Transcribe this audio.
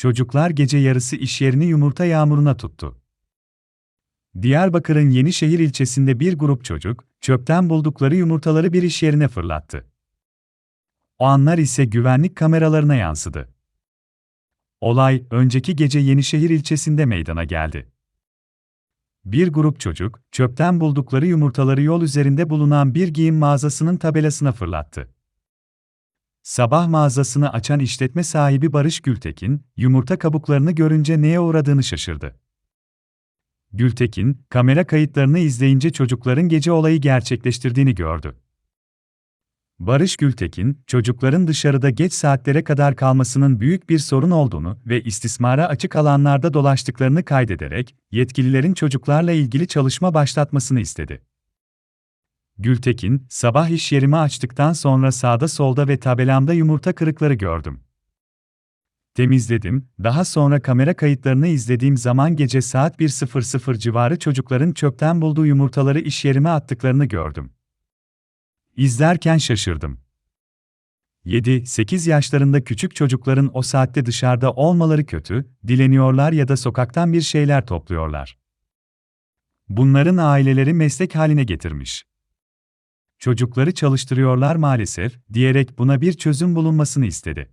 Çocuklar gece yarısı iş yerini yumurta yağmuruna tuttu. Diyarbakır'ın Yenişehir ilçesinde bir grup çocuk, çöpten buldukları yumurtaları bir iş yerine fırlattı. O anlar ise güvenlik kameralarına yansıdı. Olay, önceki gece Yenişehir ilçesinde meydana geldi. Bir grup çocuk, çöpten buldukları yumurtaları yol üzerinde bulunan bir giyim mağazasının tabelasına fırlattı. Sabah mağazasını açan işletme sahibi Barış Gültekin, yumurta kabuklarını görünce neye uğradığını şaşırdı. Gültekin, kamera kayıtlarını izleyince çocukların gece olayı gerçekleştirdiğini gördü. Barış Gültekin, çocukların dışarıda geç saatlere kadar kalmasının büyük bir sorun olduğunu ve istismara açık alanlarda dolaştıklarını kaydederek, yetkililerin çocuklarla ilgili çalışma başlatmasını istedi. Gültekin, sabah iş yerimi açtıktan sonra sağda solda ve tabelamda yumurta kırıkları gördüm. Temizledim, daha sonra kamera kayıtlarını izlediğim zaman gece saat 1.00 civarı çocukların çöpten bulduğu yumurtaları iş yerime attıklarını gördüm. İzlerken şaşırdım. 7-8 yaşlarında küçük çocukların o saatte dışarıda olmaları kötü, dileniyorlar ya da sokaktan bir şeyler topluyorlar. Bunların aileleri meslek haline getirmiş. Çocukları çalıştırıyorlar maalesef, diyerek buna bir çözüm bulunmasını istedi.